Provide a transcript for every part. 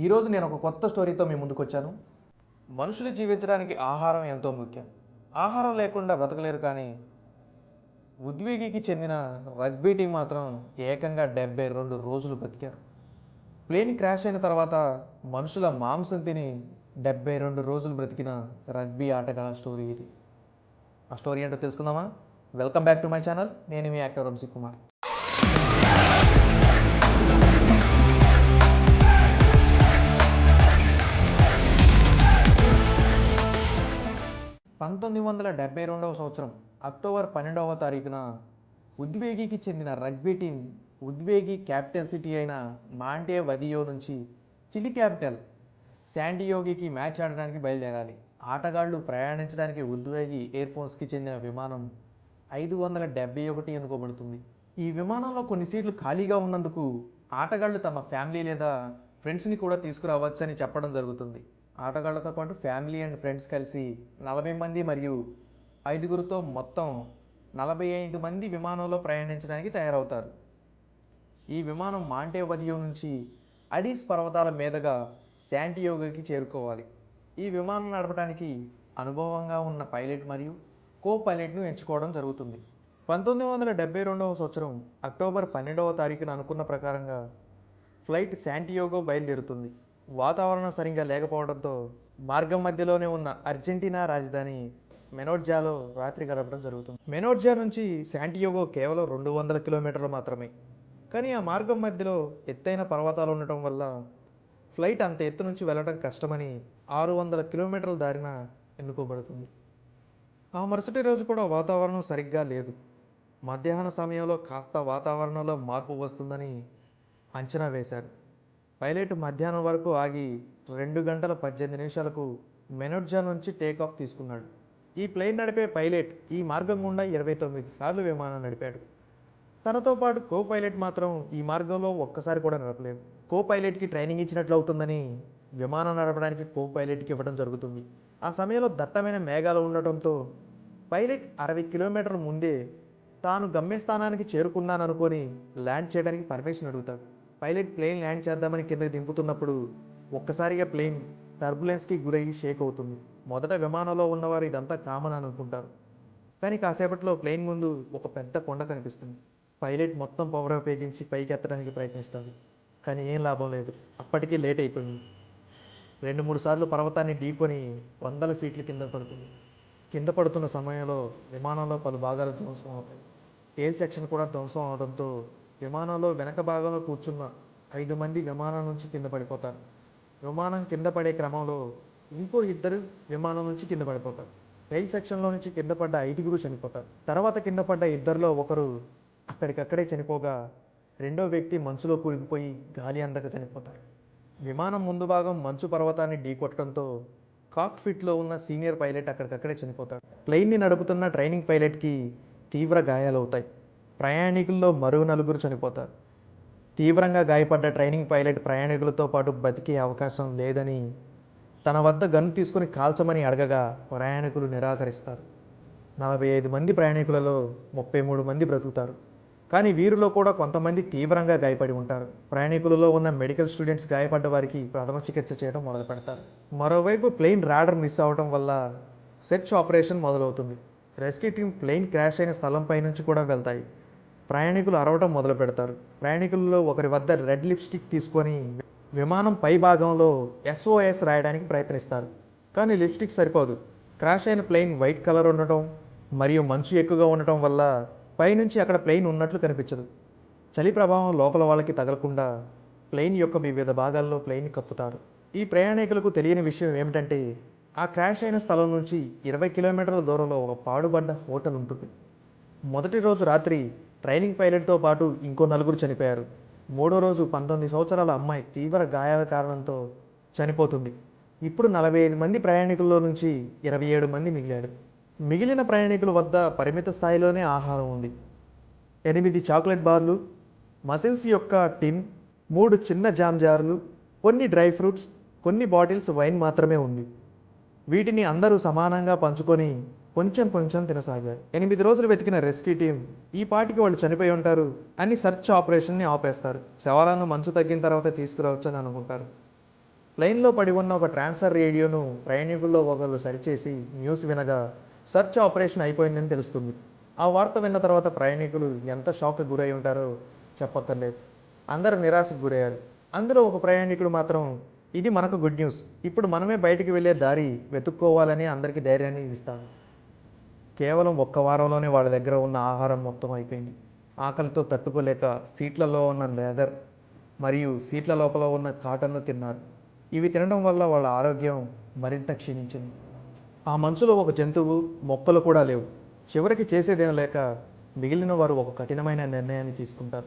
ఈరోజు నేను ఒక కొత్త స్టోరీతో మీ ముందుకు వచ్చాను మనుషులు జీవించడానికి ఆహారం ఎంతో ముఖ్యం. ఆహారం లేకుండా బ్రతకలేరు కానీ ఉద్వేగికి చెందిన రగ్బీ టీం మాత్రం ఏకంగా డెబ్బై రెండు రోజులు బ్రతికారు. ప్లేన్ క్రాష్ అయిన తర్వాత మనుషుల మాంసం తిని డెబ్బై రెండు రోజులు బ్రతికిన రగ్బీ ఆటగాళ్ళ స్టోరీ ఇది. ఆ స్టోరీ ఏంటో తెలుసుకుందామా? Welcome back to my channel నేను మీ యాక్టర్ వంశీ కుమార్. పంతొమ్మిది వందల డెబ్బై రెండవ సంవత్సరం అక్టోబర్ పన్నెండవ తారీఖున ఉద్వేగికి చెందిన రగ్బీ టీం ఉద్వేగి క్యాపిటల్ సిటీ అయిన మాంటే వదియో నుంచి చిలి క్యాపిటల్ శాండియోగికి మ్యాచ్ ఆడడానికి బయలుదేరాలి. ఆటగాళ్ళు ప్రయాణించడానికి ఉద్వేగి ఎయిర్ ఫోర్స్కి చెందిన విమానం ఐదు వందల డెబ్బై ఒకటి అనుకోబడుతుంది. ఈ విమానంలో కొన్ని సీట్లు ఖాళీగా ఉన్నందుకు ఆటగాళ్ళు తమ ఫ్యామిలీ లేదా ఫ్రెండ్స్ని కూడా తీసుకురావచ్చని చెప్పడం జరుగుతుంది. ఆటగాళ్ళతో పాటు ఫ్యామిలీ అండ్ ఫ్రెండ్స్ కలిసి నలభై మంది మరియు ఐదుగురితో మొత్తం నలభై ఐదు మంది విమానంలో ప్రయాణించడానికి తయారవుతారు. ఈ విమానం మాంటేవదియో నుంచి అడీస్ పర్వతాల మీదుగా శాంటియోగోకి చేరుకోవాలి. ఈ విమానం నడపడానికి అనుభవంగా ఉన్న పైలట్ మరియు కో పైలట్ను ఎంచుకోవడం జరుగుతుంది. పంతొమ్మిది వందల డెబ్బై రెండవ సంవత్సరం అక్టోబర్ పన్నెండవ తారీఖున అనుకున్న ప్రకారంగా ఫ్లైట్ శాంటియోగో బయలుదేరుతుంది. వాతావరణం సరిగ్గా లేకపోవడంతో మార్గం మధ్యలోనే ఉన్న అర్జెంటీనా రాజధాని మెనోర్జాలో రాత్రి గడపడం జరుగుతుంది. మెనోర్జా నుంచి శాంటియోగో కేవలం రెండు వందల కిలోమీటర్లు మాత్రమే. కానీ ఆ మార్గం మధ్యలో ఎత్తైన పర్వతాలు ఉండటం వల్ల ఫ్లైట్ అంత ఎత్తు నుంచి వెళ్ళడం కష్టమని ఆరు వందల కిలోమీటర్ల దారిన ఎన్నుకోబడుతుంది. ఆ మరుసటి రోజు కూడా వాతావరణం సరిగ్గా లేదు. మధ్యాహ్న సమయంలో కాస్త వాతావరణంలో మార్పు వస్తుందని అంచనా వేశారు. పైలట్ మధ్యాహ్నం వరకు ఆగి రెండు గంటల పద్దెనిమిది నిమిషాలకు మెనోర్జా నుంచి టేక్ ఆఫ్ తీసుకున్నాడు. ఈ ప్లేన్ నడిపే పైలట్ ఈ మార్గం గుండా ఇరవై తొమ్మిది సార్లు విమానం నడిపాడు. తనతో పాటు కో పైలట్ మాత్రం ఈ మార్గంలో ఒక్కసారి కూడా నడపలేదు. కో పైలట్కి ట్రైనింగ్ ఇచ్చినట్లు అవుతుందని విమానం నడపడానికి కో పైలట్కి ఇవ్వడం జరుగుతుంది. ఆ సమయంలో దట్టమైన మేఘాలు ఉండటంతో పైలట్ అరవై కిలోమీటర్ల ముందే తాను గమ్యస్థానానికి చేరుకున్నాననుకొని ల్యాండ్ చేయడానికి పర్మిషన్ అడుగుతాడు. పైలట్ ప్లేన్ ల్యాండ్ చేద్దామని కిందకి దింపుతున్నప్పుడు ఒక్కసారిగా ప్లేన్ టర్బులెన్స్కి గురయ్యి షేక్ అవుతుంది. మొదట విమానంలో ఉన్నవారు ఇదంతా కామన్ అనుకుంటారు. కానీ కాసేపట్లో ప్లేన్ ముందు ఒక పెద్ద కొండ కనిపిస్తుంది. పైలట్ మొత్తం పవర్ ఉపయోగించి పైకి ఎత్తడానికి ప్రయత్నిస్తాడు. కానీ ఏం లాభం లేదు. అప్పటికే లేట్ అయిపోయింది. రెండు మూడు సార్లు పర్వతాన్ని ఢీకొని వందల ఫీట్ల కింద పడుతుంది. కింద పడుతున్న సమయంలో విమానంలో పలు భాగాలు ధ్వంసం అవుతాయి. టేల్ సెక్షన్ కూడా ధ్వంసం అవడంతో విమానంలో వెనక భాగంలో కూర్చున్న ఐదు మంది విమానం నుంచి కింద పడిపోతారు. విమానం కింద పడే క్రమంలో ఇంకో ఇద్దరు విమానం నుంచి కింద పడిపోతారు. రైల్ సెక్షన్లో నుంచి కింద పడ్డ ఐదుగురు చనిపోతారు. తర్వాత కింద పడ్డ ఇద్దరిలో ఒకరు అక్కడికక్కడే చనిపోగా రెండో వ్యక్తి మంచులో కూలిపోయి గాలి అందక చనిపోతారు. విమానం ముందు భాగం మంచు పర్వతాన్ని ఢీకొట్టడంతో కాక్ఫిట్లో ఉన్న సీనియర్ పైలట్ అక్కడికక్కడే చనిపోతాడు. ప్లెయిన్ని నడుపుతున్న ట్రైనింగ్ పైలట్కి తీవ్ర గాయాలవుతాయి. ప్రయాణికుల్లో మరో నలుగురు చనిపోతారు. తీవ్రంగా గాయపడ్డ ట్రైనింగ్ పైలట్ ప్రయాణికులతో పాటు బతికే అవకాశం లేదని తన వద్ద గన్ తీసుకుని కాల్చమని అడగగా ప్రయాణికులు నిరాకరిస్తారు. నలభై ఐదు మంది ప్రయాణికులలో ముప్పై మూడు మంది బ్రతుకుతారు. కానీ వీరిలో కూడా కొంతమంది తీవ్రంగా గాయపడి ఉంటారు. ప్రయాణికులలో ఉన్న మెడికల్ స్టూడెంట్స్ గాయపడ్డ వారికి ప్రథమ చికిత్స చేయడం మొదలు పెడతారు. మరోవైపు ప్లేన్ రాడర్ మిస్ అవడం వల్ల సెర్చ్ ఆపరేషన్ మొదలవుతుంది. రెస్క్యూ టీం ప్లేన్ క్రాష్ అయిన స్థలంపై నుంచి కూడా వెళ్తాయి. ప్రయాణికులు అరవటం మొదలు పెడతారు. ప్రయాణికులలో ఒకరి వద్ద రెడ్ లిప్స్టిక్ తీసుకొని విమానం పై భాగంలో ఎస్ఓఎస్ రాయడానికి ప్రయత్నిస్తారు. కానీ లిప్స్టిక్ సరిపోదు. క్రాష్ అయిన ప్లేన్ వైట్ కలర్ ఉండటం మరియు మంచు ఎక్కువగా ఉండటం వల్ల పైనుంచి అక్కడ ప్లేన్ ఉన్నట్లు కనిపించదు. చలి ప్రభావం లోపల వాళ్ళకి తగలకుండా ప్లేన్ యొక్క వివిధ భాగాల్లో ప్లేన్ కప్పుతారు. ఈ ప్రయాణికులకు తెలియని విషయం ఏమిటంటే ఆ క్రాష్ అయిన స్థలం నుంచి ఇరవై కిలోమీటర్ల దూరంలో ఒక పాడుబడ్డ హోటల్ ఉంటుంది. మొదటి రోజు రాత్రి ట్రైనింగ్ పైలట్తో పాటు ఇంకో నలుగురు చనిపోయారు. మూడో రోజు పంతొమ్మిది సంవత్సరాల అమ్మాయి తీవ్ర గాయాల కారణంతో చనిపోతుంది. ఇప్పుడు నలభై ఐదు మంది ప్రయాణికుల్లో నుంచి ఇరవై ఏడు మంది మిగిలారు. మిగిలిన ప్రయాణికుల వద్ద పరిమిత స్థాయిలోనే ఆహారం ఉంది. ఎనిమిది చాక్లెట్ బార్లు మసిల్స్ యొక్క టిన్ మూడు చిన్న జామ్ జార్లు కొన్ని డ్రై ఫ్రూట్స్ కొన్ని బాటిల్స్ వైన్ మాత్రమే ఉంది. వీటిని అందరూ సమానంగా పంచుకొని కొంచెం కొంచెం తినసాగాయి ఎనిమిది రోజులు వెతికిన రెస్క్యూ టీం ఈ పాటికి వాళ్ళు చనిపోయి ఉంటారు అని సెర్చ్ ఆపరేషన్ని ఆపేస్తారు. శవాలను మంచు తగ్గిన తర్వాత తీసుకురావచ్చని అనుకుంటారు. ప్లెయిన్లో పడి ఉన్న ఒక ట్రాన్స్ఫర్ రేడియోను ప్రయాణికుల్లో ఒకరు సరిచేసి న్యూస్ వినగా సెర్చ్ ఆపరేషన్ అయిపోయిందని తెలుస్తుంది. ఆ వార్త విన్న తర్వాత ప్రయాణికులు ఎంత షాక్కి గురై ఉంటారో చెప్పక్కర్లేదు. అందరూ నిరాశకు గురయ్యారు. అందులో ఒక ప్రయాణికుడు మాత్రం ఇది మనకు గుడ్ న్యూస్. ఇప్పుడు మనమే బయటికి వెళ్ళే దారి వెతుక్కోవాలని అందరికీ ధైర్యాన్ని ఇస్తాను. కేవలం ఒక్క వారంలోనే వాళ్ళ దగ్గర ఉన్న ఆహారం మొత్తం అయిపోయింది. ఆకలితో తట్టుకోలేక సీట్లలో ఉన్న లెదర్ మరియు సీట్ల లోపల ఉన్న కాటన్ను తిన్నారు. ఇవి తినడం వల్ల వాళ్ళ ఆరోగ్యం మరింత క్షీణించింది. ఆ మంచులో ఒక జంతువు మొక్కలు కూడా లేవు. చివరికి చేసేదేం లేక మిగిలిన వారు ఒక కఠినమైన నిర్ణయాన్ని తీసుకుంటారు.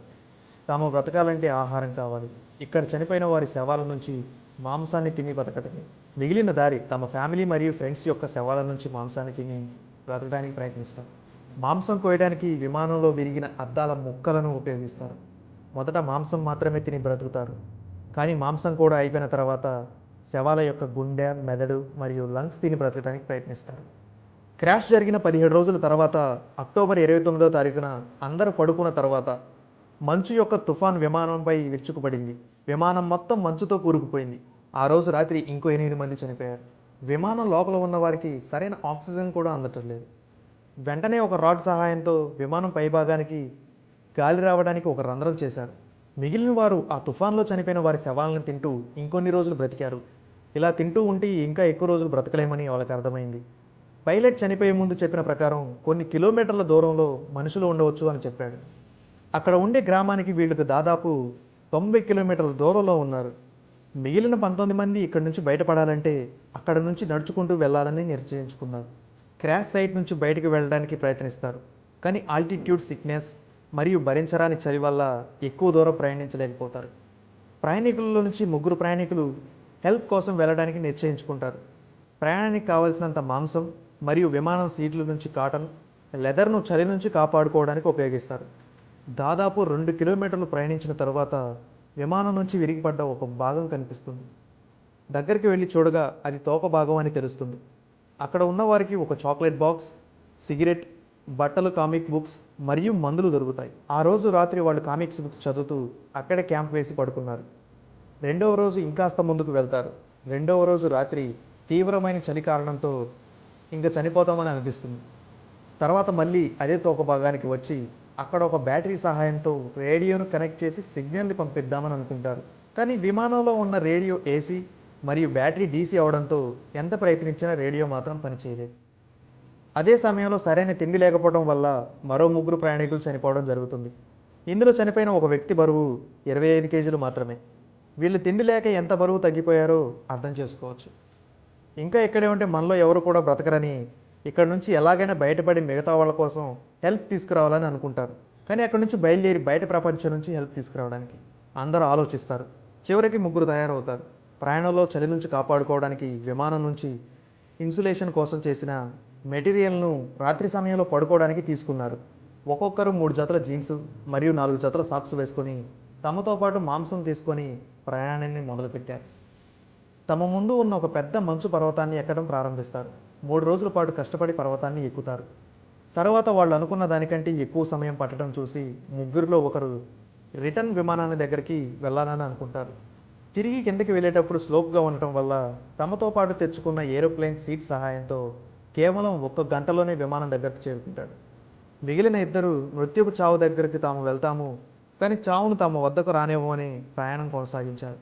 తాము బ్రతకాలంటే ఆహారం కావాలి. ఇక్కడ చనిపోయిన వారి శవాల నుంచి మాంసాన్ని తిని బతకటమే. మిగిలిన దారి తమ ఫ్యామిలీ మరియు ఫ్రెండ్స్ యొక్క శవాల నుంచి మాంసాన్ని తిని బ్రతకడానికి ప్రయత్నిస్తారు. మాంసం కోయడానికి విమానంలో విరిగిన అద్దాల ముక్కలను ఉపయోగిస్తారు. మొదట మాంసం మాత్రమే తిని బ్రతుకుతారు. కానీ మాంసం కూడా అయిపోయిన తర్వాత శవాల యొక్క గుండె మెదడు మరియు లంగ్స్ తిని బ్రతకడానికి ప్రయత్నిస్తారు. క్రాష్ జరిగిన పదిహేడు రోజుల తర్వాత అక్టోబర్ ఇరవై తొమ్మిదో తారీఖున అందరూ పడుకున్న తర్వాత మంచు యొక్క తుఫాన్ విమానంపై విరుచుకుపడింది. విమానం మొత్తం మంచుతో కూరుకుపోయింది. ఆ రోజు రాత్రి ఇంకో ఎనిమిది మంది చనిపోయారు. విమానం లోపల ఉన్న వారికి సరైన ఆక్సిజన్ కూడా అందటం లేదు. వెంటనే ఒక రాడ్ సహాయంతో విమానం పైభాగానికి గాలి రావడానికి ఒక రంధ్రం చేశారు. మిగిలిన వారు ఆ తుఫాన్లో చనిపోయిన వారి శవాలను తింటూ ఇంకొన్ని రోజులు బ్రతికారు. ఇలా తింటూ ఉంటే ఇంకా ఎక్కువ రోజులు బ్రతకలేమని వాళ్ళకి అర్థమైంది. పైలట్ చనిపోయే ముందు చెప్పిన ప్రకారం కొన్ని కిలోమీటర్ల దూరంలో మనుషులు ఉండవచ్చు అని చెప్పాడు. అక్కడ ఉండే గ్రామానికి వీళ్ళకు దాదాపు తొంభై కిలోమీటర్ల దూరంలో ఉన్నారు. మిగిలిన పంతొమ్మిది మంది ఇక్కడి నుంచి బయటపడాలంటే అక్కడ నుంచి నడుచుకుంటూ వెళ్ళాలని నిశ్చయించుకున్నారు క్రాష్ సైట్ నుంచి బయటకు వెళ్ళడానికి ప్రయత్నిస్తారు. కానీ ఆల్టిట్యూడ్ సిక్నెస్ మరియు భరించరాని చలి వల్ల ఎక్కువ దూరం ప్రయాణించలేకపోతారు. ప్రయాణికుల నుంచి ముగ్గురు ప్రయాణికులు హెల్ప్ కోసం వెళ్ళడానికి నిశ్చయించుకుంటారు. ప్రయాణానికి కావలసినంత మాంసం మరియు విమానం సీట్ల నుంచి కాటన్ లెదర్ను చలి నుంచి కాపాడుకోవడానికి ఉపయోగిస్తారు. దాదాపు రెండు కిలోమీటర్లు ప్రయాణించిన తర్వాత విమానం నుంచి విరిగిపడ్డ ఒక భాగం కనిపిస్తుంది. దగ్గరికి వెళ్ళి చూడగా అది తోక భాగం అని తెలుస్తుంది. అక్కడ ఉన్నవారికి ఒక చాక్లెట్ బాక్స్ సిగరెట్ బట్టలు కామిక్ బుక్స్ మరియు మందులు దొరుకుతాయి. ఆ రోజు రాత్రి వాళ్ళు కామిక్స్ బుక్స్ చదువుతూ అక్కడే క్యాంప్ వేసి పడుకున్నారు. రెండవ రోజు ఇంకాస్త ముందుకు వెళ్తారు. రెండవ రోజు రాత్రి తీవ్రమైన చలి కారణంతో ఇంకా చనిపోతామని అనిపిస్తుంది. తర్వాత మళ్ళీ అదే తోక భాగానికి వచ్చి అక్కడ ఒక బ్యాటరీ సహాయంతో రేడియోను కనెక్ట్ చేసి సిగ్నల్ని పంపిద్దామని అనుకుంటారు. కానీ విమానంలో ఉన్న రేడియో ఏసీ మరియు బ్యాటరీ డీసీ అవడంతో ఎంత ప్రయత్నించినా రేడియో మాత్రం పనిచేయలేదు. అదే సమయంలో సరైన తిండి లేకపోవడం వల్ల మరో ముగ్గురు ప్రయాణికులు చనిపోవడం జరుగుతుంది. ఇందులో చనిపోయిన ఒక వ్యక్తి బరువు ఇరవై ఐదు కేజీలు మాత్రమే. వీళ్ళు తిండి లేక ఎంత బరువు తగ్గిపోయారో అర్థం చేసుకోవచ్చు. ఇంకా ఇక్కడే ఉంటే మనలో ఎవరు కూడా బ్రతకరని ఇక్కడ నుంచి ఎలాగైనా బయటపడి మిగతా వాళ్ళ కోసం హెల్ప్ తీసుకురావాలని అనుకుంటారు. కానీ అక్కడ నుంచి బయలుదేరి బయట ప్రపంచం నుంచి హెల్ప్ తీసుకురావడానికి అందరూ ఆలోచిస్తారు. చివరికి ముగ్గురు తయారవుతారు. ప్రయాణంలో చలి నుంచి కాపాడుకోవడానికి విమానం నుంచి ఇన్సులేషన్ కోసం చేసిన మెటీరియల్ను రాత్రి సమయంలో పడుకోవడానికి తీసుకున్నారు. ఒక్కొక్కరు మూడు జతల జీన్స్ మరియు నాలుగు జతల సాక్స్ వేసుకొని తమతో పాటు మాంసం తీసుకొని ప్రయాణాన్ని మొదలుపెట్టారు. తమ ముందు ఉన్న ఒక పెద్ద మంచు పర్వతాన్ని ఎక్కడం ప్రారంభిస్తారు. మూడు రోజుల పాటు కష్టపడి పర్వతాన్ని ఎక్కుతారు. తర్వాత వాళ్ళు అనుకున్న దానికంటే ఎక్కువ సమయం పట్టడం చూసి ముగ్గురిలో ఒకరు రిటర్న్ విమానాన్ని దగ్గరికి వెళ్ళాలని అనుకుంటారు. తిరిగి కిందకి వెళ్ళేటప్పుడు స్లోప్గా ఉండటం వల్ల తమతో పాటు తెచ్చుకున్న ఏరోప్లేన్ సీట్ సహాయంతో కేవలం ఒక్క గంటలోనే విమానం దగ్గరకు చేరుకుంటాడు. మిగిలిన ఇద్దరు మృత్యుపు చావు దగ్గరికి తాము వెళ్తాము కానీ చావును తమ వద్దకు రానివ్వమని ప్రయాణం కొనసాగించారు.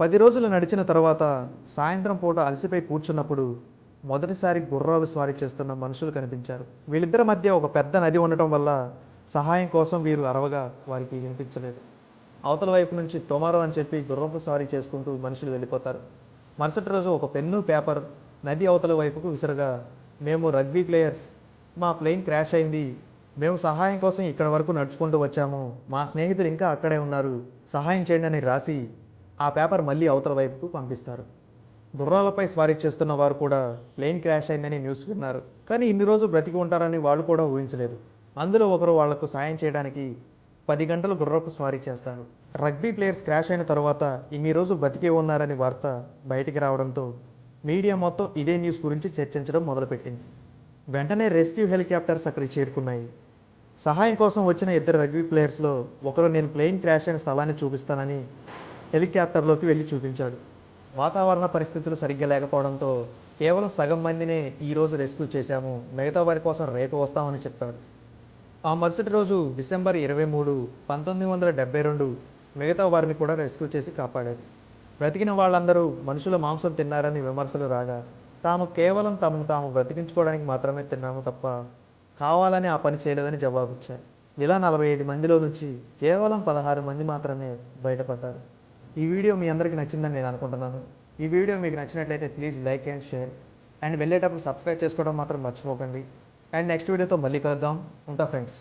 పది రోజులు నడిచిన తర్వాత సాయంత్రం పూట అలసిపోయి కూర్చున్నప్పుడు మొదటిసారి గుర్రాలు స్వారీ చేస్తున్న మనుషులు కనిపించారు. వీళ్ళిద్దరి మధ్య ఒక పెద్ద నది ఉండటం వల్ల సహాయం కోసం వీరు అరవగా వారికి వినిపించలేదు. అవతల వైపు నుంచి టొమారో అని చెప్పి గుర్రపు స్వారీ చేసుకుంటూ మనుషులు వెళ్ళిపోతారు. మరుసటి రోజు ఒక పెన్ను పేపర్ నది అవతల వైపుకు విసరగా మేము రగ్బీ ప్లేయర్స్. మా ప్లేన్ క్రాష్ అయింది. మేము సహాయం కోసం ఇక్కడ వరకు నడుచుకుంటూ వచ్చాము. మా స్నేహితులు ఇంకా అక్కడే ఉన్నారు. సహాయం చేయండి అని రాసి ఆ పేపర్ మళ్ళీ అవతల వైపుకు పంపిస్తారు. గుర్రాలపై స్వారీ చేస్తున్న వారు కూడా ప్లేన్ క్రాష్ అయిందని న్యూస్ విన్నారు. కానీ ఇన్ని రోజులు బ్రతికి ఉంటారని వాళ్ళు కూడా ఊహించలేదు. అందులో ఒకరు వాళ్ళకు సాయం చేయడానికి పది గంటలు గుర్రపు స్వారీ చేస్తాడు. రగ్బీ ప్లేయర్స్ క్రాష్ అయిన తర్వాత ఇన్ని రోజు బతికే ఉన్నారని వార్త బయటికి రావడంతో మీడియా మొత్తం ఇదే న్యూస్ గురించి చర్చించడం మొదలుపెట్టింది. వెంటనే రెస్క్యూ హెలికాప్టర్స్ అక్కడికి చేరుకున్నాయి. సహాయం కోసం వచ్చిన ఇద్దరు రగ్బీ ప్లేయర్స్లో ఒకరు నేను ప్లేన్ క్రాష్ అయిన స్థలాన్ని చూపిస్తానని హెలికాప్టర్లోకి వెళ్ళి చూపించాడు. వాతావరణ పరిస్థితులు సరిగ్గా లేకపోవడంతో కేవలం సగం మందినే ఈరోజు రెస్క్యూ చేశాము. మిగతా వారి కోసం రేపు వస్తామని చెప్పాడు. ఆ మరుసటి రోజు డిసెంబర్ ఇరవై మూడు పంతొమ్మిది వందల డెబ్బై రెండు మిగతా వారిని కూడా రెస్క్యూ చేసి కాపాడారు. బ్రతికిన వాళ్ళందరూ మనుషుల మాంసం తిన్నారని విమర్శలు రాగా తాము కేవలం తమను తాము బ్రతికించుకోవడానికి మాత్రమే తిన్నాము తప్ప కావాలని ఆ పని చేయలేదని జవాబిచ్చారు. ఇలా నలభై ఐదు మందిలో నుంచి కేవలం పదహారు మంది మాత్రమే బయటపడ్డారు. ఈ వీడియో మీ అందరికీ నచ్చిందని నేను అనుకుంటున్నాను. ఈ వీడియో మీకు నచ్చినట్లయితే please like and share and వెళ్ళేటప్పుడు సబ్స్క్రైబ్ చేసుకోవడం మాత్రం మర్చిపోకండి. అండ్ నెక్స్ట్ వీడియోతో మళ్ళీ కలుద్దాం. ఉంటా ఫ్రెండ్స్